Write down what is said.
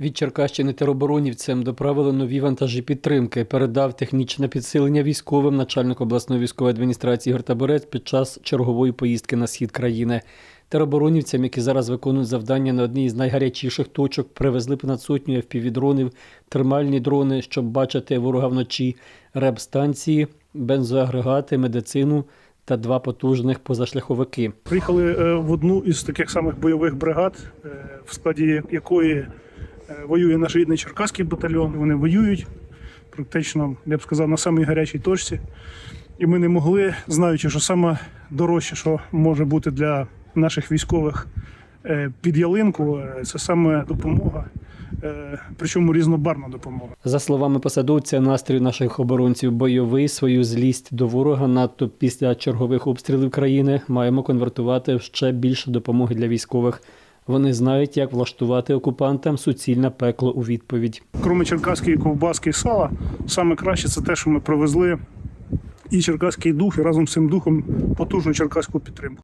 Від Черкащини тероборонівцям доправили нові вантажі підтримки. Передав технічне підсилення військовим начальник обласної військової адміністрації Ігор Таборець під час чергової поїздки на схід країни. Тероборонівцям, які зараз виконують завдання на одній із найгарячіших точок, привезли понад сотню FPV-дронів, термальні дрони, щоб бачити ворога вночі, реб-станції, бензоагрегати, медицину та два потужних позашляховики. Приїхали е, в одну із таких самих бойових бригад, е, в складі якої воює наш рідний Черкаський батальйон. Вони воюють практично, я б сказав, на самій гарячій точці. І ми не могли, знаючи, що саме дорожче, що може бути для наших військових е, під ялинку, е, це саме допомога, е, причому різнобарна допомога. За словами посадовця, настрій наших оборонців бойовий свою злість до ворога, надто після чергових обстрілів країни, маємо конвертувати в ще більше допомоги для військових. Вони знають, як влаштувати окупантам суцільне пекло у відповідь. Кроме черкаської ковбаски і сала, саме краще це те, що ми привезли і черкаський дух, і разом з цим духом потужну черкаську підтримку.